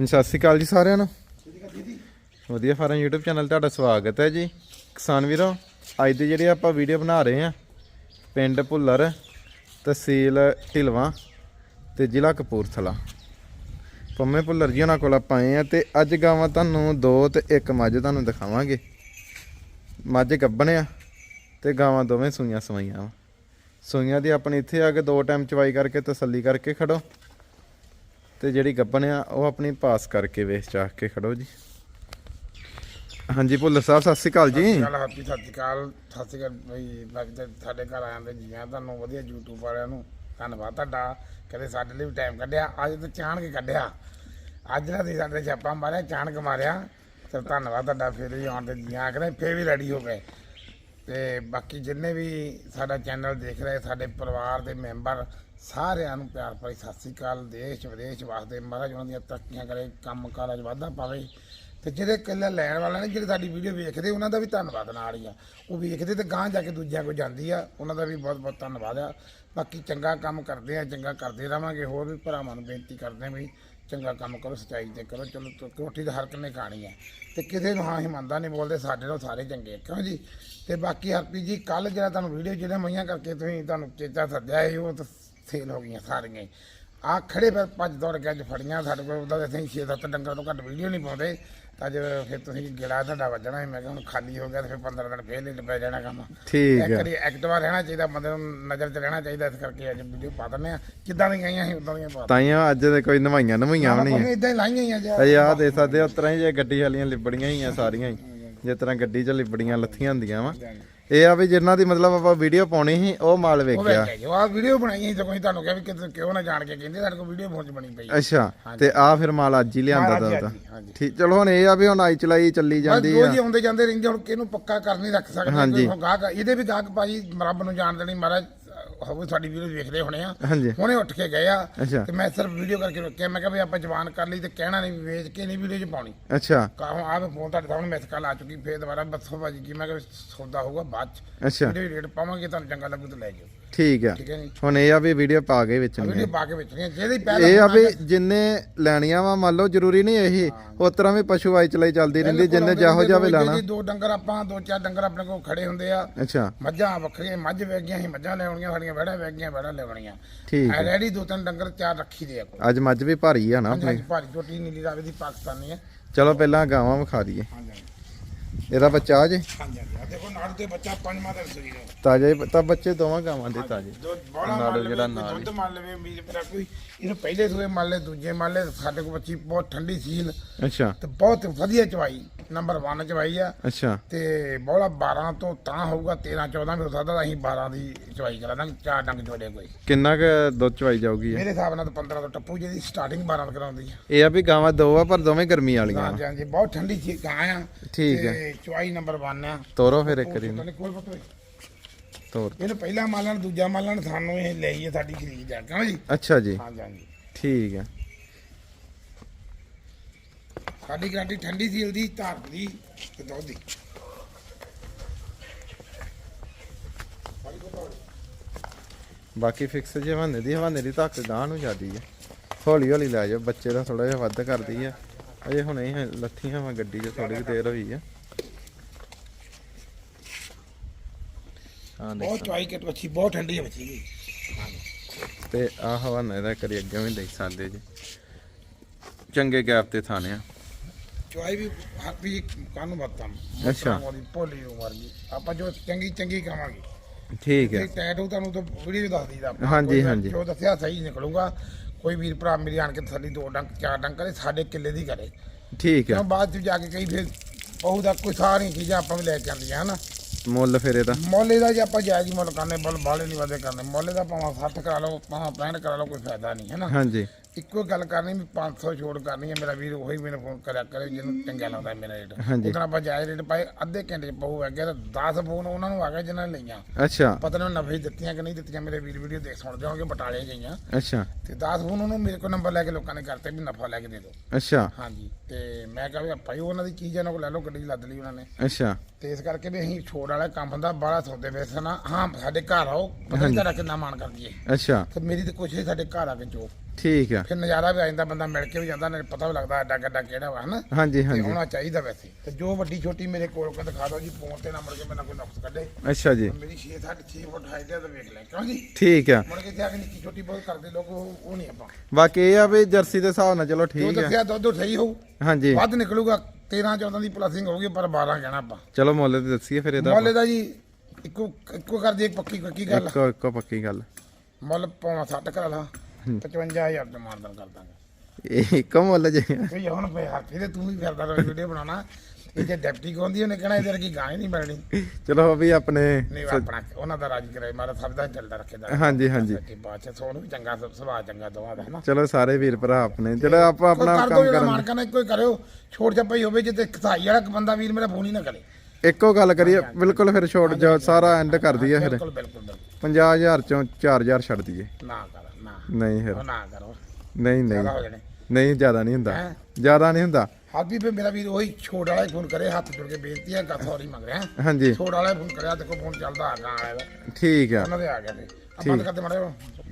ਹਾਂਜੀ, ਸਤਿ ਸ਼੍ਰੀ ਅਕਾਲ ਜੀ ਸਾਰਿਆਂ ਨੂੰ। ਵਧੀਆ ਫਾਰਮ YouTube ਚੈਨਲ ਤੁਹਾਡਾ ਸਵਾਗਤ ਹੈ ਜੀ। ਕਿਸਾਨ ਵੀਰੋ ਅੱਜ ਦੀ ਜਿਹੜੀ ਆਪਾਂ ਵੀਡੀਓ ਬਣਾ ਰਹੇ ਆ ਪਿੰਡ ਭੁੱਲਰ ਤਹਿਸੀਲ ਢਿਲਵਾਂ ਤੇ ਜ਼ਿਲ੍ਹਾ ਕਪੂਰਥਲਾ। ਪੰਮੇ ਭੁੱਲਰ ਜੀ ਉਹਨਾਂ ਕੋਲ ਆਪਾਂ ਆਏ ਆ ਤੇ ਅੱਜ ਗਾਵਾਂ ਤੁਹਾਨੂੰ ਦੋ ਤੇ ਇੱਕ ਮੱਝ ਤੁਹਾਨੂੰ ਦਿਖਾਵਾਂਗੇ। ਮੱਝ ਗੱਭਣ ਆ ਤੇ ਗਾਵਾਂ ਦੋਵੇਂ ਸੂਈਆਂ ਸਵਾਈਆਂ ਵਾ। ਸੂਈਆਂ ਦੀ ਆਪਣੀ ਇੱਥੇ ਆ ਕੇ ਦੋ ਟਾਈਮ ਚਵਾਈ ਕਰਕੇ ਤਸੱਲੀ ਕਰਕੇ ਖੜੋ। ਤੇ ਜਿਹੜੀ ਗੱਬਨ ਆ, ਉਹ ਆਪਣੀ ਪਾਸ ਕਰਕੇ ਵੇਚ ਚਾਹ ਕੇ ਖੜੋ ਜੀ। ਹਾਂਜੀ, ਭੁੱਲਰ ਸਾਹਿਬ, ਸਤਿ ਸ਼੍ਰੀ ਅਕਾਲ ਜੀ। ਕੱਲ ਹੈਪੀ, ਸਤਿ ਸ਼੍ਰੀ ਅਕਾਲ। ਸਤਿ ਸ਼੍ਰੀ ਅਕਾਲ ਬਈ ਲੱਗਦਾ ਸਾਡੇ ਘਰ ਆਇਆਂ ਤੇ ਜੀਆਂ, ਤੁਹਾਨੂੰ ਵਧੀਆ YouTube ਵਾਲਿਆਂ ਨੂੰ ਧੰਨਵਾਦ ਤੁਹਾਡਾ। ਕਦੇ ਸਾਡੇ ਲਈ ਵੀ ਟਾਈਮ ਕੱਢਿਆ। ਅੱਜ ਤਾਂ ਚਾਣ ਕੇ ਕੱਢਿਆ। ਅੱਜ ਨਾ ਤੁਸੀਂ ਸਾਡੇ ਛਾਪਾ ਮਾਰਿਆ, ਚਾਣਕ ਮਾਰਿਆ। ਤੇ ਧੰਨਵਾਦ ਤੁਹਾਡਾ, ਫਿਰ ਵੀ ਆਉਣ ਤੇ ਜੀਆਂ। ਕਰੇ ਫਿਰ ਵੀ ਰੈਡੀ ਹੋ ਗਏ। ਤੇ ਬਾਕੀ ਜਿੰਨੇ ਵੀ ਸਾਡਾ ਚੈਨਲ ਦੇਖ ਰਹੇ, ਸਾਡੇ ਪਰਿਵਾਰ ਦੇ ਮੈਂਬਰ ਸਾਰਿਆਂ ਨੂੰ ਪਿਆਰ ਭਰੀ ਸਤਿ ਸ੍ਰੀ ਅਕਾਲ। ਦੇਸ਼ ਵਿਦੇਸ਼ ਵਾਸਤੇ ਮਹਾਰਾਜ ਉਹਨਾਂ ਦੀਆਂ ਤਰੱਕੀਆਂ ਕਰੇ, ਕੰਮ ਕਾਰਜ ਵਾਧਾ ਪਾਵੇ। ਤੇ ਜਿਹੜੇ ਇਕੱਲੇ ਲੈਣ ਵਾਲੇ ਨੇ, ਜਿਹੜੇ ਸਾਡੀ ਵੀਡੀਓ ਵੇਖਦੇ, ਉਹਨਾਂ ਦਾ ਵੀ ਧੰਨਵਾਦ ਨਾਲ ਹੀ ਆ। ਉਹ ਵੇਖਦੇ ਤੇ ਗਾਂਹ ਜਾ ਕੇ ਦੂਜਿਆਂ ਕੋਲ ਜਾਂਦੀ ਆ, ਉਹਨਾਂ ਦਾ ਵੀ ਬਹੁਤ ਬਹੁਤ ਧੰਨਵਾਦ ਆ। ਬਾਕੀ ਚੰਗਾ ਕੰਮ ਕਰਦੇ ਆ, ਚੰਗਾ ਕਰਦੇ ਰਵਾਂਗੇ, ਹੋਰ ਵੀ ਭਰਾਵਾਂ ਨੂੰ ਬੇਨਤੀ ਕਰਦੇ ਆ ਵੀ ਚੰਗਾ ਕੰਮ ਕਰੋ ਸਚਾਈ ਤੇ ਕਰੋ। ਚਲੋ ਤ- ਰੋਟੀ ਤਾਂ ਹਰ ਨੇ ਖਾਣੀ ਹੈ। ਤੇ ਕਿਸੇ ਨੂੰ ਹਾਂ ਹਿਮੰਦਾ ਨਹੀਂ ਬੋਲਦੇ ਸਾਡੇ ਨਾਲ ਸਾਰੇ ਚੰਗੇ ਆ, ਕਿਉਂ ਜੀ? ਤੇ ਬਾਕੀ ਹਰਪੀ ਜੀ ਕੱਲ ਜਿਹੜਾ ਤੁਹਾਨੂੰ ਵੀਡੀਓ ਜਿਹੜਾ ਮਈਆਂ ਕਰਕੇ ਤੁਸੀਂ ਤੁਹਾਨੂੰ ਚੇਤਾ ਸੱਦਿਆ ਸੀ ਉਹ ਤਾਂ ਸੇਲ ਹੋ ਗਈਆਂ ਸਾਰੀਆਂ ਹੀ। ਆ ਖੜੇ ਫਿਰ ਭੱਜ ਦੌੜ ਕੇ ਅੱਜ ਫੜੀਆਂ ਸਾਡੇ ਕੋਲ ਉਹਦਾ ਅਸੀਂ 6-7 ਡੰਗਰ ਤੋਂ ਘੱਟ ਵੀਡੀਓ ਨਹੀਂ ਪਾਉਂਦੇ। ਤਾਂ ਫਿਰ ਤੁਸੀਂ ਗਿਲਾ ਤੁਹਾਡਾ ਵੱਜਣਾ ਸੀ ਮੈਂ ਕਿਹਾ ਹੁਣ ਖਾਲੀ ਹੋ ਗਿਆ ਤੇ ਫਿਰ 15 ਦਿਨ ਫੇਰ ਹੀ ਪੈ ਜਾਣਾ ਕੰਮ। ਠੀਕ ਹੈ ਵਾਰੀ ਐਕਟਿਵਾ ਰਹਿਣਾ ਚਾਹੀਦਾ ਬੰਦੇ ਨੂੰ ਨਜ਼ਰ 'ਚ ਰਹਿਣਾ ਚਾਹੀਦਾ ਇਸ ਕਰਕੇ ਅੱਜ ਵੀਡੀਓ ਪਾ ਦਿੰਦੇ ਆ ਜਿੱਦਾਂ ਦੀਆਂ ਗਈਆਂ ਸੀ ਉਦਾਂ ਦੀਆਂ ਪਾ ਤਾਈਆਂ ਅੱਜ ਦੇ ਕੋਈ ਨਵਾਈਆਂ ਨਵਾਈਆਂ ਵੀ ਨਹੀਂ ਇਦਾਂ ਹੀ। ਲਾਈਆਂ ਹੀ ਆ ਜੀ। ਆ ਦੇ ਸਕਦੇ ਉਸ ਤਰ੍ਹਾਂ ਹੀ ਜੇ ਗੱਡੀ ਵਾਲੀਆਂ ਲਿਬੜੀਆਂ ਹੀ ਆ ਸਾਰੀਆਂ ਹੀ ਜਿਸ ਤਰ੍ਹਾਂ ਗੱਡੀ 'ਚ ਲਿਬੜੀਆਂ ਲੱਥੀਆਂ ਹੁੰਦੀਆਂ ਵਾ। ਇਹ ਆ ਵੀ ਜਿਨ੍ਹਾਂ ਦੀ ਮਤਲਬ ਆਪਾਂ ਵੀਡੀਓ ਪਾਉਣੀ ਸੀ ਉਹ ਮਾਲ ਉਹ ਵੇਖਿਆ ਜੋ ਆ ਵੀਡੀਓ ਬਣਾਈ ਸੀ ਕੋਈ ਤੁਹਾਨੂੰ ਕਿਹਾ ਵੀ ਕਿਤੇ ਕਿਉਂ ਨਾ ਜਾਣ ਕੇ ਕਹਿੰਦੇ ਸਾਡੇ ਕੋਲ ਵੀਡੀਓ ਫੋਨ 'ਚ ਬਣੀ ਪਈ ਹੈ। ਅੱਛਾ ਤੇ ਆ ਫਿਰ ਮਾਲ ਅੱਜ ਹੀ ਲਿਆਂਦਾ ਮਾਲ ਅੱਜ ਦਾ ਹੀ, ਹਾਂਜੀ। ਠੀਕ ਚਲੋ ਹੁਣ ਇਹ ਆ ਵੀ ਹੁਣ ਆਈ ਚਲਾਈ ਚੱਲੀ ਬਸ ਜਾਂਦੀ ਰੋਜ਼ ਆ ਹੀ ਆਉਂਦੇ ਜਾਂਦੇ ਰਹਿੰਦੇ ਹੁਣ ਕਿਹਨੂੰ ਪੱਕਾ ਕਰ ਨਹੀਂ ਰੱਖ ਸਕਦੇ ਹਾਂਜੀ। ਕੋਈ ਗਾਹਕ ਇਹਦੇ ਵੀ ਗਾਹਕ ਭਾਜੀ ਰੱਬ ਨੂੰ ਜਾਣ ਦੇਣੀ ਮਹਾਰਾਜ ਹੋਵੇ ਸਾਡੀ ਵੀਡੀਓ ਵੇਖਦੇ ਹੋਣੇ ਆ। ਹਾਂਜੀ। ਹੁਣੇ ਉੱਠ ਕੇ ਗਏ ਆ ਅੱਛਾ। ਤੇ ਮੈਂ ਸਿਰਫ ਵੀਡੀਓ ਕਰਕੇ ਰੁਕਿਆ। ਮੈਂ ਕਿਹਾ ਵੀ ਆਪਾਂ ਜਵਾਨ ਕਰ ਲਈ ਤੇ ਕਹਿਣਾ ਨਹੀਂ ਵੀ ਵੇਚ ਕੇ ਨਹੀਂ ਵੀਡੀਓ 'ਚ ਪਾਉਣੀ। ਅੱਛਾ। ਕਾਹੋਂ ਆ ਫੋਨ ਤੁਹਾਡੇ ਸਾਹਮਣੇ ਮਿਸ ਕਾਲ ਆ ਚੁੱਕੀ ਫੇਰ ਦੁਬਾਰਾ ਬੱਸੋ ਭਾਜੀ ਕੀ ਮੈਂ ਕਿਹਾ ਵੀ ਸੌਦਾ ਹੋਊਗਾ ਬਾਅਦ 'ਚ। ਅੱਛਾ। ਵੀਡੀਓ ਰੇਟ ਪਾਵਾਂਗੇ ਤੁਹਾਨੂੰ ਚੰਗਾ ਲੱਗੂ ਤਾਂ ਲੈ ਜਾਓ ਠੀਕ ਆ। ਠੀਕ ਹੈ ਜੀ। ਹੁਣ ਇਹ ਆ ਵੀ ਵੀਡੀਓ ਪਾ ਕੇ ਵਿੱਚ ਵੀਡੀਓ ਪਾ ਕੇ ਵੇਚਣੀਆਂ ਜਿਹਦੀ ਪਹਿਲਾਂ ਇਹ ਆ ਵੀ ਜਿੰਨੇ ਲੈਣੀਆਂ ਵਾ ਮੰਨ ਲਓ ਜ਼ਰੂਰੀ ਨਹੀਂ ਇਹੀ ਉਸ ਤਰ੍ਹਾਂ ਵੀ ਪਸ਼ੂ ਆਈ ਚਲਾਈ ਚੱਲਦੀ ਰਹਿੰਦੀ ਜਿੰਨੇ ਜਾਹੋ ਜਾਵੇ ਲੈਣਾ। ਜੀ ਦੋ ਡੰਗਰ ਆਪਾਂ ਦੋ ਚਾਰ ਡੰਗਰ ਆਪਣੇ ਕੋਲ ਖੜੇ ਹੁੰਦੇ ਆ। ਅੱਛਾ। ਮੱਝਾਂ ਵੱਖਰੀਆਂ ਮੱਝ ਵੇਚ ਗਈਆਂ ਸੀ ਮੱਝਾਂ ਲੈਣੀਆਂ ਸਾਡੀਆਂ ਵੜਾ ਵੇਚ ਗਈਆਂ ਵੜਾ ਲੈਣੀਆਂ ਠੀਕ ਹੈ। ਰੈਡੀ ਦੋ ਤਿੰਨ ਡੰਗਰ ਚਾਰ ਰੱਖੀ ਦੇ ਆ ਕੋਲ। ਅੱਜ ਮੱਝ ਵੀ ਭਾਰੀ ਆ ਨਾ ਆਪਣੀ। ਹਾਂਜੀ ਭਾਰੀ ਛੋਟੀ ਨੀਲੀ ਰਾਵੇ ਦੀ ਪਾਕਿਸਤਾਨੀ ਹੈ ਚਲੋ ਪਹਿਲਾਂ ਗਾਵਾਂ ਵਿਖਾ ਦਈਏ। ਹਾਂਜੀ। ਇਹਦਾ ਬੱਚਾ ਜੇ? ਹਾਂਜੀ ਹਾਂਜੀ। ਆ ਦੇਖੋ ਨਾਲ ਤੇ ਬੱਚਾ ਪੰਜਵਾਂ ਦਾ ਰਸੋਈ ਦਾ। ਤਾਜੇ ਤਾਂ ਬੱਚੇ ਦੋਵਾਂ ਗਾਵਾਂ ਦੇ ਤਾਜੇ। ਬੜਾ ਮੰਨ ਜਿਹੜਾ ਨਾਲ ਦੁੱਧ ਮੰਨ ਲਵੇ ਉਮੀਦ ਮੇਰਾ ਕੋਈ ਇਹਨੂੰ ਪਹਿਲੇ ਸੂਏ ਮੰਨ ਲੈ ਦੂਜੇ ਮੰਨ ਲੈ ਸਾਡੇ ਕੋਲ ਬੱਚੀ ਬਹੁਤ ਠੰਡੀ ਸੀਲ ਅੱਛਾ। ਤੇ ਬਹੁਤ ਵਧੀਆ ਚਵਾਈ ਨੰਬਰ 1 ਚਵਾਈ ਆ। ਅੱਛਾ। ਤੇ ਬੋਲਾ 12 ਤੋਂ ਤਾਂ ਹੋਊਗਾ 13 14 ਵੀ ਹੋ ਸਕਦਾ ਅਸੀਂ 12 ਦੀ ਚਵਾਈ ਕਰਾ ਦਾਂਗੇ ਚਾਰ ਡੰਗ ਚੋੜੇ ਕੋਈ। ਕਿੰਨਾ ਕੁ ਦੁੱਧ ਚਵਾਈ ਜਾਊਗੀ? ਮੇਰੇ ਹਿਸਾਬ ਨਾਲ ਤਾਂ 15 ਤੋਂ ਟੱਪੂ ਜਿਹਦੀ ਸਟਾਰਟਿੰਗ 12 ਤੋਂ ਕਰਾਉਂਦੀ ਆ। ਇਹ ਆ ਵੀ ਗਾਵਾਂ ਦੋ ਆ ਪਰ ਦੋਵੇਂ ਗਰਮੀ ਵਾਲੀਆਂ ਹਾਂਜੀ ਹਾਂਜੀ ਬਹੁਤ ਠੰਡੀ ਸੀ ਗਾਂ ਆ। ਠੀਕ ਹੈ ਤੇ ਚਵਾਈ ਨੰਬਰ 1 ਆ। ਤੋਰੋ ਫਿਰ ਇੱਕ ਤੁਹਾਨੂੰ ਕੋਈ ਪਤਾ ਨਹੀਂ ਤੋਰ ਇਹਨੂੰ ਪਹਿਲਾ ਮਾਲਣ ਦੂਜਾ ਮਾਲਣ ਸਾਨੂੰ ਇਹ ਲਈ ਹੈ ਸਾਡੀ ਖਰੀਦ ਆ ਕਿਉਂ ਜੀ ਅੱਛਾ ਜੀ। ਹਾਂਜੀ ਹਾਂਜੀ। ਠੀਕ ਹੈ। ਸਾਡੀ ਗਾਰੰਟੀ ਠੰਡੀ ਸੀਲ ਦੀ ਧਾਰ ਦੀ ਤੇ ਦੁੱਧ ਦੀ। ਬਾਕੀ ਫਿਕਸ ਜੇ ਹਵਾਨੇ ਦੀ ਹਵਾਨੇ ਦੀ ਧੱਕ ਗਾਂ ਨੂੰ ਜਾਂਦੀ ਹੈ। ਹੌਲੀ ਹੌਲੀ ਲੈ ਜਾਓ ਬੱਚੇ ਦਾ ਥੋੜਾ ਜਿਹਾ ਵੱਧ ਕਰਦੀ ਆ ਅਜੇ ਹੁਣੇ ਹੀ ਲੱਥੀਆਂ ਵਾ ਗੱਡੀ 'ਚ ਥੋੜੀ ਦੇਰ ਹੋਈ ਆ ਹਾਂ ਬਹੁਤ ਚਵਾਈ ਕੱਟ ਬੱਚੀ ਬਹੁਤ ਠੰਡੀ ਹੈ ਦੀ ਤੇ ਆ ਹਵਾਨੇ ਦਾ ਕਰੀ ਅੱਗੇ ਵੀ ਦੇਖ ਸਕਦੇ ਜੀ। ਚੰਗੇ ਗੈਪ ਤੇ ਥਾਣੇ ਆ। ਚਵਾਈ ਵੀ ਹੱਕ ਵੀ ਕਾਨੂੰ ਬਤਾਂ ਅੱਛਾ। ਉਹਦੀ ਭੋਲੀ ਉਮਰ ਦੀ। ਆਪਾਂ ਜੋ ਚੰਗੀ ਚੰਗੀ ਕਵਾਂਗੇ। ਠੀਕ ਹੈ। ਤੇ ਟੈਟੂ ਤੁਹਾਨੂੰ ਤਾਂ ਵੀਡੀਓ ਦੱਸ ਦਈਦਾ ਆਪਾਂ। ਹਾਂਜੀ, ਕੋਈ ਹਾਂਜੀ। ਜੋ ਦੱਸਿਆ ਸਹੀ ਨਿਕਲੂਗਾ। ਕੋਈ ਵੀਰ ਭਰਾ ਮੇਰੀ ਆਣ ਕੇ ਥੱਲੀ ਦੋ ਡੰਕ ਚਾਰ ਡੰਕ ਕਰੇ ਸਾਡੇ ਕਿੱਲੇ ਦੀ ਕਰੇ। ਠੀਕ ਹੈ। ਕਿਉਂ ਬਾਅਦ ਚ ਜਾ ਕੇ ਕਈ ਫਿਰ ਬਹੁਤ ਦਾ ਕੋਈ ਸਾਰੀਆਂ ਚੀਜ਼ਾਂ ਆਪਾਂ ਵੀ ਲੈ ਕੇ ਆਉਂਦੀਆਂ ਹਨਾ? ਮੁੱਲ ਫਿਰ ਇਹਦਾ? ਮੋਲੇ ਦਾ ਜੇ ਆਪਾਂ ਜਾਇਜ਼ ਮੁੱਲ ਕਰਨੇ ਬਲ ਬਾਲੇ ਨਹੀਂ ਵਾਦੇ ਕਰਨੇ। ਮੋਲੇ ਦਾ ਭਾਵੇਂ 60 ਕਰਾ ਲਓ ਭਾਵੇਂ 65 ਕਰਾ ਲਓ ਕੋਈ ਫਾਇਦਾ ਨਹੀਂ ਹੈ ਨਾ ਹਾਂਜੀ। ਇੱਕੋ ਗੱਲ ਕਰਨੀ ਵੀ 500 ਛੋੜ ਕਰਨੀ ਹੈ ਮੇਰਾ ਵੀਰ ਉਹੀ ਮੈਨੂੰ ਫੋਨ ਕਰਿਆ ਕਰੇ ਜਿਹਨੂੰ ਚੰਗਾ ਲੱਗਦਾ ਮੇਰਾ ਰੇਟ। ਉਦੋਂ ਆਪਾਂ ਜਾਇਜ਼ ਰੇਟ ਪਾਏ ਅੱਧੇ ਘੰਟੇ ਚ ਪਹੂ ਹੈਗੇ ਤਾਂ 10 ਫੋਨ ਉਹਨਾਂ ਨੂੰ ਆ ਗਏ ਜਿਨ੍ਹਾਂ ਨੇ ਲਈਆਂ। ਅੱਛਾ। ਪਤਾ ਨਹੀਂ ਨਫੇ ਦਿੱਤੀਆਂ ਕਿ ਨਹੀਂ ਦਿੱਤੀਆਂ ਮੇਰੇ ਵੀਰ ਵੀਡੀਓ ਦੇਖ ਸੁਣ ਜਾਓਗੇ ਬਟਾਲੇ ਗਈਆਂ। ਅੱਛਾ। ਤੇ 10 ਫੋਨ ਉਹਨੂੰ ਮੇਰੇ ਕੋਲ ਨੰਬਰ ਲੈ ਕੇ ਲੋਕਾਂ ਨੇ ਕਰਤੇ ਵੀ ਨਫਾ ਲੈ ਕੇ ਦੇ ਦਿਓ। ਅੱਛਾ। ਹਾਂਜੀ। ਤੇ ਮੈਂ ਕਿਹਾ ਵੀ ਭਾਈ ਉਹਨਾਂ ਦੀ ਚੀਜ਼ ਇਹਨਾਂ ਕੋਲ ਲੈ ਲਓ ਗੱਡੀ ਲੱਦ ਲਈ ਉਹਨਾਂ ਨੇ। ਅੱਛਾ। ਤੇ ਇਸ ਕਰਕੇ ਵੀ ਅਸੀਂ ਛੋੜ ਵਾਲਾ ਕੰਮ ਹੁੰਦਾ ਬਾਹਲਾ ਸੌਦੇ ਆ। ਹਾਂ ਸਾਡੇ ਘਰ ਆਓ ਪਤਾ ਨਹੀਂ ਤੁਹਾਡਾ ਕਿੰਨਾ ਮਾਣ ਕਰਦੀ ਏ। ਅੱਛਾ। ਤੇ ਮੇਰੀ ਤੇ ਕੋਸ਼ਿਸ਼ ਸਾਡੇ ਘਰ ਆ ਕੇ ਜੋ। ਠੀਕ ਆ। ਫਿਰ ਨਜ਼ਾਰਾ ਵੀ ਆ ਜਾਂਦਾ ਬੰਦਾ ਮਿਲ ਕੇ ਵੀ ਜਾਂਦਾ ਨੇ ਪਤਾ ਵੀ ਲੱਗਦਾ ਐਡਾ ਗੱਡਾ ਕਿਹੜਾ ਵਾ ਹਨਾ। ਹਾਂਜੀ ਹਾਂਜੀ। ਹੋਣਾ ਚਾਹੀਦਾ ਵੈਸੇ। ਤੇ ਜੋ ਵੱਡੀ ਛੋਟੀ ਮੇਰੇ ਕੋਲ ਕੋ ਦਿਖਾ ਦਿਓ ਜੀ ਫੋਨ ਤੇ ਨਾ ਮੁੜ ਕੇ ਮੈਨਾਂ ਕੋਈ ਨੁਕਸ ਕੱਢੇ। ਅੱਛਾ ਜੀ। ਮੇਰੀ 6 6 ਫੁੱਟ ਹਾਈਟ ਹੈ ਤਾਂ ਵੇਖ ਲੈ ਕਿਉਂ ਜੀ? ਠੀਕ ਆ। ਮੁੜ ਕੇ ਆ ਕੇ ਨਿੱਕੀ ਛੋਟੀ ਬਹੁਤ ਕਰਦੇ ਲੋਕ ਉਹ ਨਹੀਂ ਆਪਾਂ। ਬਾਕੀ ਇਹ ਆ ਵੀ ਜਰਸੀ ਦੇ ਹਿਸਾਬ ਨਾਲ ਚਲੋ ਜੋ ਠੀਕ ਆ। ਦੱਸਿਆ ਦੁੱਧ ਸਹੀ ਹੋਊ। ਹਾਂਜੀ। ਵੱਧ ਨਿਕਲੂਗਾ। 13 14 ਦੀ ਪਲਸਿੰਗ ਹੋਊਗੀ ਪਰ 12 ਕਹਿਣਾ ਆਪਾਂ। ਚਲੋ ਮੁੱਲ ਤੇ ਦੱਸੀਏ ਫਿਰ ਇਹਦਾ ਮੁੱਲ ਦਾ ਜੀ ਇੱਕੋ ਇੱਕੋ ਕਰ ਦੀ ਇੱਕ ਪੱਕੀ ਪੱਕੀ ਗੱਲ ਇੱਕੋ ਇੱਕੋ ਪੱਕੀ ਗੱਲ। ਮੁੱਲ ਪਾਉਣਾ 60 ਕਰਾ ਲਾ 55000 ਦਾ ਮਾਨਦਾਨ ਕਰ ਦਾਂਗੇ। ਇਹ ਇੱਕੋ ਮੁੱਲ ਜੇ ਵੀ ਹੁਣ ਪਏ ਹੱਥ ਤੇ ਵੀ ਫਿਰਦਾ ਰੋ ਵੀਡੀਓ ਬਣਾਉਣਾ। ਇਹ ਜੇ ਡਿਪਟੀ ਕੋਂਦੀ ਉਹਨੇ ਕਹਿਣਾ ਇਹਦੇ ਵਰਗੀ ਗਾਣੇ ਨਹੀਂ ਮਿਲਣੀ ਚਲੋ ਵੀ ਆਪਣੇ ਨਹੀਂ ਆਪਣਾ ਉਹਨਾਂ ਦਾ ਰਾਜ ਕਰੇ ਮਾਰਾ ਸਭ ਦਾ ਚੱਲਦਾ ਰੱਖੇਦਾ ਹਾਂਜੀ ਹਾਂਜੀ। ਕਿ ਬਾਅਦ ਚ ਸੋਨੂੰ ਵੀ ਚੰਗਾ ਸੁਭਾਅ ਚੰਗਾ ਦੋਵਾਂ ਦਾ ਹੈ ਨਾ? ਚਲੋ ਸਾਰੇ ਵੀਰ ਭਰਾ ਆਪਣੇ ਜਿਹੜਾ ਆਪਾਂ ਆਪਣਾ ਕੰਮ ਕਰਨ। ਮਾਨ ਕਰਨਾ ਕੋਈ ਕਰਿਓ ਛੋੜ ਛਪਾਈ ਹੋਵੇ ਜਿੱਤੇ ਖਸਾਈ ਵਾਲਾ ਬੰਦਾ ਵੀਰ ਮੇਰਾ ਫੋਨ ਹੀ ਨਾ ਕਰੇ। ਇੱਕੋ ਗੱਲ ਕਰੀਏ ਬਿਲਕੁਲ ਫਿਰ ਛੋੜ ਜਾ ਸਾਰਾ ਐਂਡ ਕਰ ਦਈਏ ਫਿਰ। ਬਿਲਕੁਲ ਬਿਲਕੁਲ ਬਿਲਕੁਲ। 50000 ਚੋਂ 4000 ਛੱਡ ਦਈਏ। ਨਾ ਕਰ ਨਾ। ਨਹੀਂ ਫਿਰ। ਨਾ ਕਰੋ। ਨਹੀਂ ਹੋ ਨਹੀਂ ਨਹੀਂ ਜ਼ਿਆਦਾ ਨਹੀਂ ਹੁੰਦਾ। ਹੈਂ? ਜ਼ਿਆਦਾ ਨਹੀਂ ਹੁੰਦਾ। ਹਾਬੀ ਫੇ ਮੇਰਾ ਵੀਰ ਉਹੀ ਛੋੜ ਵਾਲਾ ਹੀ ਫੋਨ ਕਰੇ ਹੱਥ ਜੁੜ ਕੇ ਬੇਨਤੀ ਹੈ ਸੌਰੀ ਮੰਗ ਰਿਹਾ। ਹਾਂਜੀ। ਛੋੜ ਵਾਲਾ ਫੋਨ ਕਰਿਆ ਦੇਖੋ ਫੋਨ ਚੱਲਦਾ ਆ ਗਾਂ ਵਾਲੇ ਦਾ ਠੀਕ ਆ। ਉਹਨਾਂ ਦੇ ਆ ਗਿਆ ਫੇ ਆਪਾਂ ਬੰਦ ਕਰਦੇ ਮਾੜੇ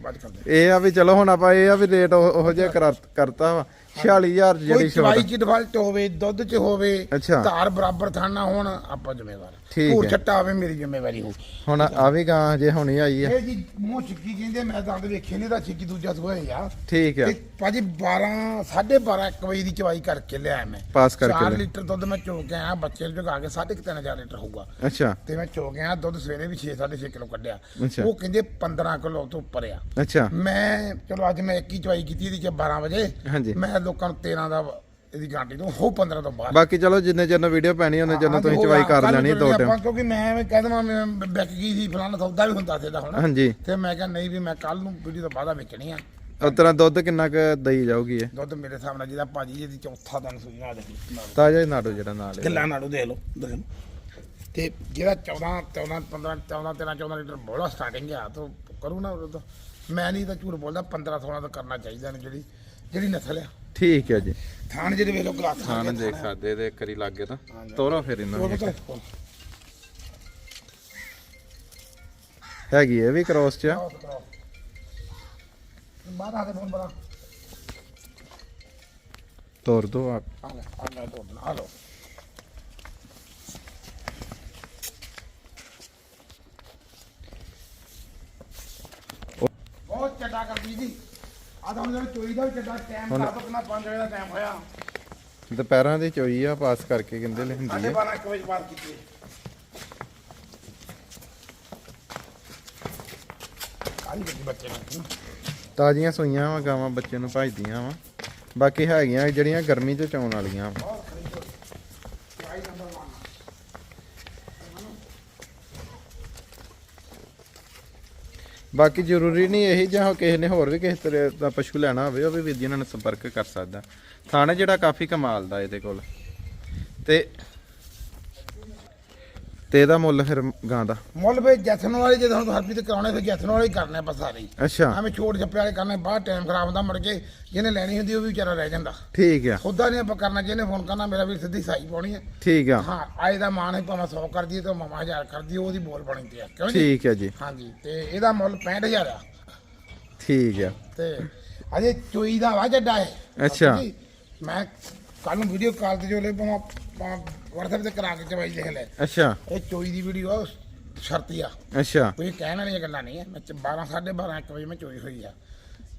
ਬਾਅਦ ਕਰਦੇ ਇਹ ਆ ਵੀ ਚਲੋ ਹੁਣ ਆਪਾਂ ਇਹ ਆ ਵੀ ਰੇਟ ਉਹੋ ਜਿਹਾ ਕਰਾ- ਕਰਤਾ ਵਾ। 46000 ਜਿਹੜੀ ਕੋਈ ਛੋਟ ਚਵਾਈ ਚ ਡਿਫਾਲਟ ਹੋਵੇ ਦੁੱਧ ਚ ਹੋਵੇ ਅੱਛਾ। ਧਾਰ ਬਰਾਬਰ ਥਾਣਾ ਹੋਣ ਆਪਾਂ ਜ਼ਿੰਮੇਵਾਰ ਠੀਕ ਹੋਰ ਹੈ। ਛੱਟਾ ਹੋਵੇ ਮੇਰੀ ਜ਼ਿੰਮੇਵਾਰੀ ਹੋ ਹੁਣ ਆ ਵੀ ਗਾਂ ਜੇ ਹੁਣੀ ਆਈ ਆ। ਇਹ ਜੀ ਮੂੰਹ ਛਿੱਕੀ ਕਹਿੰਦੇ ਮੈਂ ਦੰਦ ਵੇਖੇ ਨਹੀਂ ਤਾਂ ਛਿੱਕੀ ਦੂਜਾ ਸੋਇਆ ਆ। ਠੀਕ ਆ। ਤੇ ਭਾਜੀ 12 12:30 1 ਵਜੇ ਦੀ ਚਵਾਈ ਕਰਕੇ ਲਿਆ ਮੈਂ। ਪਾਸ ਕਰਕੇ 4 ਲਿਆ। ਲੀਟਰ ਦੁੱਧ ਮੈਂ ਚੋ ਕੇ ਆਇਆ ਬੱਚੇ ਨੂੰ ਜਗਾ ਕੇ 3.5 ਲੀਟਰ ਹੋਊਗਾ। ਅੱਛਾ। ਤੇ ਮੈਂ ਚੋ ਕੇ ਆਇਆ ਦੁੱਧ ਸਵੇਰੇ ਵੀ 6 6.5 ਕਿਲੋ ਕੱਢਿਆ। ਅੱਛਾ। ਉਹ ਕਹਿੰਦੇ 15 ਕਿਲੋ ਤੋਂ ਉੱਪਰ ਆ। ਅੱਛਾ। ਮੈਂ ਚਲੋ ਅੱਜ ਮੈਂ ਇੱਕ ਹੀ ਚਵਾਈ ਕੀਤੀ ਇਹਦੀ ਚ 12 ਵਜੇ। ਹਾਂਜੀ। ਮੈਂ ਲੋਕਾਂ ਨੂੰ 13 ਦਾ ਇਹਦੀ ਗਾਂਟੀ ਤੋਂ ਹੋ 15 ਤੋਂ ਬਾਅਦ। ਬਾਕੀ ਚਲੋ ਜਿੰਨੇ ਚਿਰ ਨੂੰ ਵੀਡੀਓ ਪੈਣੀ ਉਹਨੇ ਜਦੋਂ ਤੁਸੀਂ ਚਵਾਈ ਕਰ ਲੈਣੀ ਦੋ ਟਾਈਮ ਆਪਾਂ ਕਿਉਂਕਿ ਮੈਂ ਐਵੇਂ ਕਹਿ ਦਵਾਂ ਮੈਂ ਵਿਕ ਗਈ ਸੀ ਫਲਾਣਾ ਸੌਦਾ ਵੀ ਹੁੰਦਾ ਸੀ ਦਾ ਹੁਣ। ਹਾਂਜੀ। ਤੇ ਮੈਂ ਕਿਹਾ ਨਹੀਂ ਵੀ ਮੈਂ ਕੱਲ ਨੂੰ ਵੀਡੀਓ ਤੋਂ ਬਾਅਦ ਵੇਚਣੀ ਆ। ਉਸ ਤਰ੍ਹਾਂ ਦੁੱਧ ਕਿੰਨਾ ਕੁ ਦਈ ਜਾਊਗੀ ਇਹ? ਦੁੱਧ ਮੇਰੇ ਹਿਸਾਬ ਨਾਲ ਜਿਹਦਾ ਭਾਜੀ ਇਹਦੀ ਚੌਥਾ ਦਿਨ ਸੁਈਆ ਦੇ। ਤਾਜ਼ਾ ਹੀ ਨਾੜੋ ਜਿਹੜਾ ਨਾਲ। ਕਿੱਲਾ ਨਾੜੂ ਦੇਖ ਲਓ ਦੇਖ ਲਓ। ਤੇ ਜਿਹੜਾ 14 14 15 14 13 14 ਲੀਟਰ ਬੋਲਾ ਸਟਾਰਟਿੰਗ ਆ ਤਾਂ ਕਰੂ ਨਾ ਮੈਂ ਨਹੀਂ ਤਾਂ ਝੂਠ ਬੋਲਦਾ 15 16 ਤਾਂ ਕਰਨਾ ਚਾਹੀਦਾ ਨੇ ਜਿਹੜੀ ਜਿਹੜੀ ਨਸਲ ਆ। ਠੀਕ ਹੈ ਜੀ। ਥਾਣ ਜਿਹੜੇ ਵੇਖ ਲਓ ਗਲਾਸ ਖਾਣ ਦੇਖ ਸਕਦੇ ਤੇ ਕਰੀ ਲੱਗੇ ਤਾਂ। ਤੋਰੋ ਫਿਰ ਇਹਨਾਂ ਨੂੰ। ਹੈਗੀ ਇਹ ਵੀ ਕ੍ਰੋਸ ਚ। ਆ। ਬਾਹਰ ਆ ਕੇ ਫੋਨ ਬਣਾ ਤੋਰ ਦੋ ਆ ਆ ਲੈ ਆ ਲੈ ਦੋ ਆ ਲਓ। ਬਹੁਤ ਚੱਡਾ ਕਰਦੀ ਜੀ। ਆ ਤਾਂ ਹੁਣ ਜਿਹੜਾ ਚੋਈ ਦਾ ਵੀ ਚੱਡਾ ਟਾਈਮ ਹੁਣ- ਸਾਬਤ ਨਾ 5 ਵਜੇ ਦਾ ਟਾਈਮ ਹੋਇਆ। ਦੁਪਹਿਰਾਂ ਦੀ ਚੋਈ ਆ ਪਾਸ ਕਰਕੇ ਕਹਿੰਦੇ ਲੈਂਦੀ ਸਾਡੇ ਹੈ 12 1 ਵਜੇ ਬਾਅਦ ਕੀਤੀ। ਕਾਹਦੀ ਬੱਚੇ ਬੱਚੇ ਨੇ? ਤਾਜ਼ੀਆਂ ਸੂਈਆਂ ਵਾ ਗਾਵਾਂ ਬੱਚੇ ਨੂੰ ਭਜਦੀਆਂ ਵਾ। ਬਾਕੀ ਹੈਗੀਆਂ ਜਿਹੜੀਆਂ ਗਰਮੀ ਚ ਚੌਣ ਵਾਲੀਆਂ ਵਾ ਬਹੁਤ ਖਰੀਦੋ ਪ੍ਰਾਈਸ ਨੰਬਰ 1 ਬਾਕੀ ਜ਼ਰੂਰੀ ਨਹੀਂ ਇਹੀ ਜਾਂ ਕਿਸੇ ਨੇ ਹੋਰ ਵੀ ਕਿਸੇ ਤਰ੍ਹਾਂ ਦਾ ਪਸ਼ੂ ਲੈਣਾ ਹੋਵੇ, ਉਹ ਵੀ ਵੀਰ ਜੀ ਨਾਲ ਸੰਪਰਕ ਕਰ ਸਕਦਾ। ਥਾਣਾ ਜਿਹੜਾ ਕਾਫੀ ਕਮਾਲ ਦਾ ਇਹਦੇ ਕੋਲ। ਤੇ ਤੇ ਇਹਦਾ ਮੁੱਲ ਫਿਰ ਗਾਂ ਦਾ? ਮੁੱਲ ਵੇ ਜੈਸਨ ਵਾਲੇ ਜਦੋਂ ਹੁਣ ਹਰਪ੍ਰੀਤ ਕਰਾਉਣੇ ਫਿਰ ਜੈਸਨ ਵਾਲੇ ਹੀ ਕਰਨੇ ਆਪਾਂ ਸਾਰੇ ਹੀ। ਅੱਛਾ। ਐਵੇਂ ਛੋੜ ਛੱਪੇ ਵਾਲੇ ਕਰਨੇ ਬਾਹਰ ਟਾਈਮ ਖਰਾਬ ਹੁੰਦਾ ਮੁੜ ਕੇ ਜਿਹਨੇ ਲੈਣੀ ਹੁੰਦੀ ਉਹ ਵੀ ਵਿਚਾਰਾ ਰਹਿ ਜਾਂਦਾ। ਠੀਕ ਆ। ਸੌਦਾ ਨਹੀਂ ਆਪਾਂ ਕਰਨਾ ਜਿਹਨੇ ਫੋਨ ਕਰਨਾ ਮੇਰਾ ਵੀ ਸਿੱਧੀ ਸਾਈ ਪਾਉਣੀ ਹੈ ਠੀਕ ਆ। ਹਾਂ ਆਏ ਦਾ ਮਾਣ ਹੈ ਭਾਵੇਂ 100 ਕਰਦੀ ਤੇ ਮਾਮਾ ਹਜ਼ਾਰ ਕਰਦੀ ਉਹਦੀ ਬੋਲ ਬਣੀ ਤੇ ਆ। ਕਿਉਂ ਜੀ? ਠੀਕ ਆ ਜੀ। ਹਾਂਜੀ ਤੇ ਇਹਦਾ ਮੁੱਲ 65000 ਆ। ਠੀਕ ਆ। ਤੇ ਅਜੇ ਚੋਈ ਦਾ ਵਾ ਜੱਡਾ ਹੈ। ਅੱਛਾ। ਜੀ, ਮੈਂ ਕੱਲ ਨੂੰ ਵੀਡੀਓ ਕਾਲ ਤੇ ਜੋ ਲੈ ਪਾਵਾਂ WhatsApp ਤੇ ਕਰਾ ਕੇ ਚਵਾਈ ਦੇਖ ਲੈ। ਅੱਛਾ। ਇਹ ਚੋਈ ਦੀ ਵੀਡੀਓ ਸ਼ਰਤੀ ਆ। ਅੱਛਾ। ਕੋਈ ਕਹਿਣ ਵਾਲੀਆਂ ਗੱਲਾਂ ਨਹੀਂ ਹੈ ਮੈਂ 12 12:30 1 ਵਜੇ ਮੈਂ ਚੋਈ ਹੋਈ ਆ।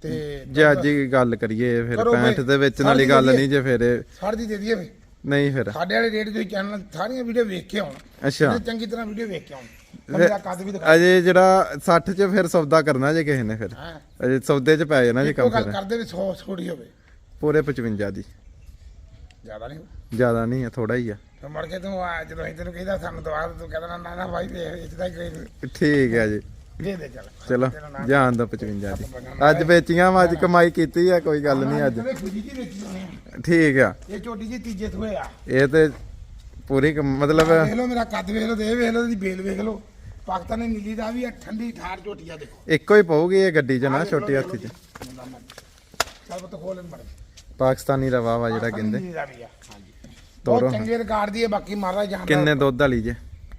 ਤੇ ਜੇ ਅੱਜ ਹੀ ਗੱਲ ਕਰੀਏ ਫਿਰ ਕਰੋ ਬਈ। 65 ਦੇ ਵਿੱਚ ਨਾਲੀ ਸਾਡੀ ਗੱਲ ਨਹੀਂ ਜੇ ਫਿਰ ਸਾੜ ਦੀ ਦਈਏ ਵੇ ਨਹੀਂ ਫਿਰ। ਸਾਡੇ ਵਾਲੇ ਰੇਟ ਤੁਸੀਂ ਚੈਨਲ ਸਾਰੀਆਂ ਵੀਡੀਓ ਵੇਖ ਕੇ ਆਉਣ। ਅੱਛਾ। ਚੰਗੀ ਤਰ੍ਹਾਂ ਵੀਡੀਓ ਵੇਖ ਕੇ ਆਉਣ। ਅਜੇ ਜਿਹੜਾ 60 ਚ ਫਿਰ ਸੌਦਾ ਕਰਨਾ ਜੇ ਕਿਸੇ ਨੇ ਫਿਰ। ਅਜੇ ਸੌਦੇ ਚ ਪੈ ਜਾਣਾ ਜੇ ਕੰਮ ਗੱਲ ਕਰਦੇ ਵੀ 100 ਥੋੜੀ ਹੋਵੇ। ਪੂਰੇ 55 ਦੀ। ਜ਼ਿਆਦਾ ਨਹੀਂ। ਜ਼ਿਆਦਾ ਨਹੀਂ ਹੈ ਥੋੜਾ ਹੀ ਆ। ਤੇ ਮੁੜ ਕੇ ਤੂੰ ਆ ਜਦੋਂ ਅਸੀਂ ਤੈਨੂੰ ਕਹਿੰਦਾ ਸਾਨੂੰ ਦਵਾ ਦੇ ਤੂੰ ਕਹਿੰਦਾ ਨਾ ਨਾ ਭਾਈ ਵੇਖ ਇਤਨਾ ਹੀ ਕੋਈ ਠੀਕ ਹੈ ਜੀ। ਦੇ ਦੇ ਚੱਲ। ਚਲੋ ਤੇਰਾ ਜਾਣ ਦੋ 55 ਦੀ। ਅੱਜ ਵੇਚੀਆਂ ਵਾ ਅੱਜ ਕਮਾਈ ਕੀਤੀ ਆ ਕੋਈ ਗੱਲ ਨਹੀਂ ਅੱਜ। ਤੇਰੇ ਖੁਸ਼ੀ ਦੀ ਵੇਚੀ ਹੋਣੀ ਆ। ਠੀਕ ਆ। ਇਹ ਛੋਟੀ ਜੀ ਤੀਜੇ ਸੂਏ ਆ। ਇਹ ਤੇ ਪੂਰੀ ਮਤਲਬ ਵੇਖ ਲਓ ਮੇਰਾ ਕੱਦ ਵੇਖ ਲਓ ਤੇ ਇਹ ਵੇਖ ਲਓ ਇਹਦੀ ਬੇਲ ਵੇਖ ਲਓ। ਪਾਕਿਸਤਾਨੀ ਨੀਲੀ ਦਾ ਵੀ ਆ ਠੰਡੀ ਠਾਰ ਝੋਟੀ ਆ ਦੇਖੋ। ਇੱਕੋ ਹੀ ਪਊਗੀ ਇਹ ਗੱਡੀ 'ਚ ਨਾ ਛੋਟੀ ਹਾਥੀ 'ਚ। ਚੱਲ ਬਤ ਖੋਲਣ ਬੜੇ ਪਾਕਿਸਤਾਨੀ ਰਵਾ ਵਾ ਜਿਹੜਾ ਕਹਿੰਦੇ। ਨੀਲੀ ਦਾ ਵੀ ਆ। ਹਾਂਜੀ। ਬਹੁਤ ਚੰਗੇ ਰਿਕਾਰਡ ਦੀ ਹੈ ਬਾਕੀ ਮਹਾਰਾਜ ਜਾਣਦਾ ਕਿੰਨੇ ਦੁੱਧ ਵਾਲੀ ਜੇ?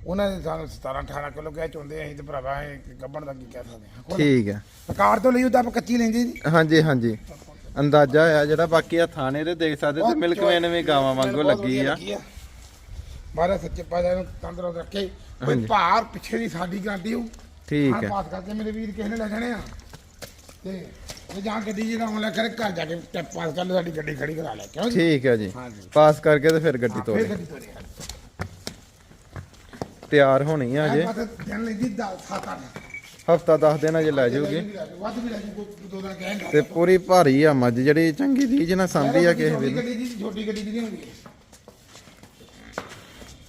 ਉਹਨਾਂ ਦੇ ਸਾਨੂੰ 17 18 ਕਿਲੋ ਕਹਿ ਚੁੰਦੇ ਅਸੀਂ ਤੇ ਭਰਾਵਾ ਇਹ ਗੱਬਣ ਦਾ ਕੀ ਕਹਿ ਸਕਦੇ ਹਾਂ। ਠੀਕ ਹੈ। ਰਿਕਾਰਡ ਤੋਂ ਲਈ ਉਹ ਤਾਂ ਆਪਾਂ ਕੱਚੀ ਲੈਂਦੇ ਜੀ ਹਾਂਜੀ ਹਾਂਜੀ। ਅੰਦਾਜ਼ਾ ਆ ਜਿਹੜਾ ਬਾਕੀ ਆ ਥਾਣੇ ਦੇ ਦੇਖ ਸਕਦੇ ਤੇ ਮਿਲਕ ਵੇਨ ਵੀ ਗਾਵਾਂ ਵਾਂਗੂ ਲੱਗੀ ਆ। ਮਾਰਾ ਸੱਚੇ ਪਾਜਾ ਨੂੰ ਤੰਦਰੁਸਤ ਰੱਖੇ। ਕੋਈ। ਭਾਰ ਪਿੱਛੇ ਦੀ ਸਾਡੀ ਗਾਡੀ ਹੋ ਠੀਕ ਹੈ। ਪਾਸ ਕਰਕੇ ਮੇਰੇ ਵੀਰ ਕਿਸੇ ਨੇ ਲੈ ਜਾਣੇ ਆ। ਤੇ ਇਹ ਜਾਂ ਗੱਡੀ ਜਿਹੜਾ ਆਉਣ ਕਰੇ ਘਰ ਜਾ ਕੇ ਟੈਪ ਪਾਸ ਕਰ ਲਓ ਸਾਡੀ ਗੱਡੀ ਖੜੀ ਕਰਾ ਲੈ ਕਿਉਂ ਜੀ? ਠੀਕ ਹੈ ਜੀ। ਹਾਂਜੀ। ਪਾਸ ਕਰਕੇ ਤੇ ਫਿਰ ਗੱਡੀ ਫਿਰ ਤੋਰੇ। ਗੱਡੀ ਤੋਰੇ ਤਿਆਰ ਹੋਣੀ ਆ ਅਜੇ ਇਹ ਬਾਤ ਜਨ ਲੈਂਦੀ 10 7 8 ਹਫਤਾ 10 ਦਿਨ ਅਜੇ ਲੈ ਜਾਊਗੀ ਵੱਧ ਵੀ ਲੈ ਜੂ ਕੋਈ ਦੋ ਦਿਨ ਕਹੇਗਾ ਤੇ ਪੂਰੀ ਭਾਰੀ ਆ ਮੱਝ ਜਿਹੜੀ ਚੰਗੀ ਰੀਜ ਨਾਲ ਸਾਂਭੀ ਆ ਕਿਸੇ ਵੀ ਗੱਡੀ ਦੀ ਛੋਟੀ ਗੱਡੀ ਦੀ ਨਹੀਂ ਹੁੰਦੀ।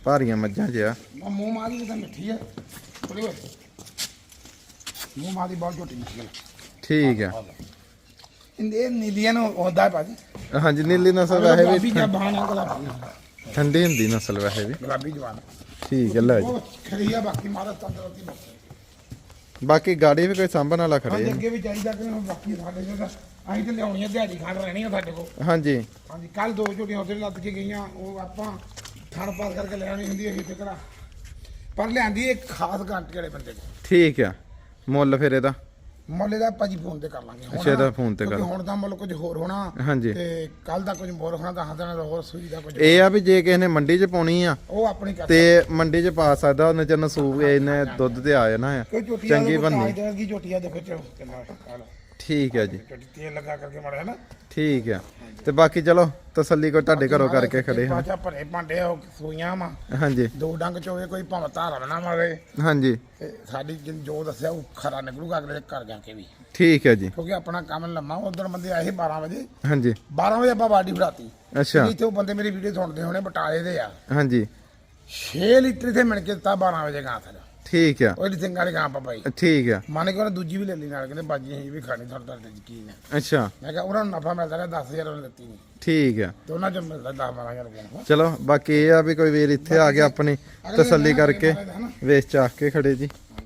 ਭਾਰੀਆਂ ਮੱਝਾਂ ਜਿਆ। ਮੈਂ ਮੂੰਹ ਮਾਰੀ ਤਾਂ ਮਿੱਠੀ ਆ। ਥੋੜੀ ਹੋਰ ਮੂੰਹ ਮਾਰੀ ਬਹੁਤ ਛੋਟੀ ਮਿੱਠੀ ਆ। ਠੀਕ ਆ। ਇੰਦੇ ਨੀਲੀਆਂ ਨੂੰ ਹੁੰਦਾ ਭਾਜੀ। ਹਾਂਜੀ ਨੀਲੀ ਨਸਲ ਵੈਸੇ ਗੁਲਾਬੀ ਵੀ ਗੁਲਾਬੀ ਠੰਡੀ ਹੁੰਦੀ ਨਸਲ ਵੈਸੇ ਵੀ। ਗੁਲਾਬੀ ਜਵਾਨ। ਠੀਕ ਹੈ ਲੈ ਜੀ। ਉਹ ਖੜੀ ਆ ਬਾਕੀ ਮਾਰਾ ਤੰਦਰੁਸਤੀ ਬਖਸ਼ੇ ਬਾਕੀ ਗਾੜੀ ਵੀ ਕੋਈ ਸਾਂਭਣ ਵਾਲਾ ਖੜੇ ਹਾਂਜੀ ਆ। ਅੱਗੇ ਵੀ ਚਾਹੀਦਾ ਕਿ ਹੁਣ ਬਾਕੀ ਸਾਡੇ ਜਿਹੜਾ ਅਸੀਂ ਤੇ ਲਿਆਉਣੀਆਂ ਦਿਹਾੜੀ ਖਾਣ ਰਹਿਣੀਆਂ ਸਾਡੇ ਕੋਲ। ਹਾਂਜੀ। ਹਾਂਜੀ ਕੱਲ ਦੋ ਝੋਟੀਆਂ ਉੱਧਰ ਲੱਦ ਕੇ ਗਈਆਂ ਉਹ ਆਪਾਂ ਥਣ ਪਾਸ ਕਰਕੇ ਲੈ ਆਉਣੀ ਹੁੰਦੀ ਹੈ ਇੱਥੇ ਕਰਾ ਪਰ ਲਿਆਂਦੀ ਇੱਕ ਖਾਸ ਗਾਂਟੀ ਵਾਲੇ ਬੰਦੇ ਕੋਲ ਠੀਕ ਆ ਮੁੱਲ ਫਿਰ ਇਹਦਾ। ਮੁੱਲ ਦਾ ਭਾਜੀ ਫੋਨ ਤੇ ਕਰ ਲਾਂਗੇ। ਹੁਣ ਅੱਛਾ, ਇਹਦਾ phone ਤੇ ਕਰ। ਕਿਉਂਕਿ ਹੁਣ ਤਾਂ ਮੁੱਲ ਕੁਝ ਹੋਰ ਹੋਣਾ ਹਾਂਜੀ। ਤੇ ਕੱਲ ਦਾ ਕੁਝ ਹੋਰ ਹੋਣਾ ਤਾਂ ਦਿਨਾਂ ਦਾ ਹੋਰ ਸੂਈ ਦਾ ਕੁਝ ਇਹ ਆ ਵੀ ਜੇ ਕਿਸੇ ਨੇ ਮੰਡੀ 'ਚ ਪਾਉਣੀ ਆ ਉਹ ਆਪਣੀ ਕਰ ਤੇ ਮੰਡੀ 'ਚ ਪਾ ਸਕਦਾ ਉਹਨੇ ਚੰਨ ਸੂਪ ਇਹਨੇ ਦੁੱਧ ਤੇ ਆ ਜਾਣਾ ਆ। ਕੋਈ ਝੋਟੀ ਚੰਗੀ ਬੰਨੀ। ਦੀ ਝੋਟੀ ਆ ਦੇਖੋ ਚਲੋ ਕਿੰਨਾ ਕਾਲਾ ਠੀਕ ਹੈ ਜੀ। ਝੋਟੀ ਤੇਲ ਲਗਾ ਕਰਕੇ ਮਾਰਿਆ ਨਾ। ਠੀਕ ਆ ਤੇ ਬਾਕੀ ਚਲੋ ਤਸੱਲੀ ਕੋ ਤੁਹਾਡੇ ਘਰੋਂ ਕਰਕੇ ਖੜੇ ਹਾਂ ਪਾਚਾ ਭਰੇ ਭਾਂਡੇ ਉਹ ਸੂਈਆਂ ਵਾ। ਹਾਂਜੀ। ਦੋ ਡੰਗ ਚੋਵੇ ਕੋਈ ਭਾਵੇਂ ਧਾਰਾ ਨਾ ਮਾਰੇ। ਹਾਂਜੀ। ਤੇ ਸਾਡੀ ਜਿ- ਜੋ ਦੱਸਿਆ ਉਹ ਖਰਾ ਨਿਕਲੂਗਾ ਅਗਲੇ ਦੇ ਘਰ ਜਾ ਕੇ ਵੀ। ਠੀਕ ਹੈ ਜੀ। ਕਿਉਂਕਿ ਆਪਣਾ ਕੰਮ ਲੰਮਾ ਉਧਰ ਬੰਦੇ ਆਏ ਸੀ 12 ਵਜੇ। ਹਾਂਜੀ। 12 ਵਜੇ ਆਪਾਂ ਬਾਡੀ ਫੜਾਤੀ। ਅੱਛਾ। ਇੱਥੇ ਉਹ ਬੰਦੇ ਮੇਰੀ ਵੀਡੀਓ ਸੁਣਦੇ ਹੋਣੇ ਬਟਾਲੇ ਦੇ ਆ। ਹਾਂਜੀ। 6 ਲੀਟਰ ਇੱਥੇ ਮਿਲ ਕੇ ਦਿੱਤਾ 12 ਵਜੇ ਗਾਂ ਠੀਕ ਆ। ਉਹ ਜਿਹੜੀ ਸਿੰਘ ਵਾਲੀ ਗਾਂ ਪਾਪਾਈ ਠੀਕ ਆ। ਮਾਨੇ ਕੋਲ ਦੂਜੀ ਵੀ ਲੈ ਲਈ ਨਾਲ ਕਹਿੰਦੇ ਬਾਜੀ ਅਸੀਂ ਵੀ ਖਾਣੀ ਤੁਹਾਡਾ ਤੁਹਾਡੇ ਯਕੀਨ ਹੈ ਅੱਛਾ। ਮੈਂ ਕਿਹਾ ਉਹਨਾਂ ਨੂੰ ਨਫਾ ਮਿਲਦਾ ਰਿਹਾ 10000 ਉਹਨੇ ਦਿੱਤੀ ਨਹੀਂ ਠੀਕ ਆ। ਤੇ ਉਹਨਾਂ ਚੋਂ ਮਿਲਦਾ 10 12000 ਰੁਪਏ ਚਲੋ ਬਾਕੀ ਇਹ ਆ ਵੀ ਕੋਈ ਵੀਰ ਇੱਥੇ ਆ ਕੇ ਆਪਣੀ ਤਸੱਲੀ ਕਰਕੇ ਵੇਚ ਚਾਖ ਕੇ ਖੜੇ ਜੀ।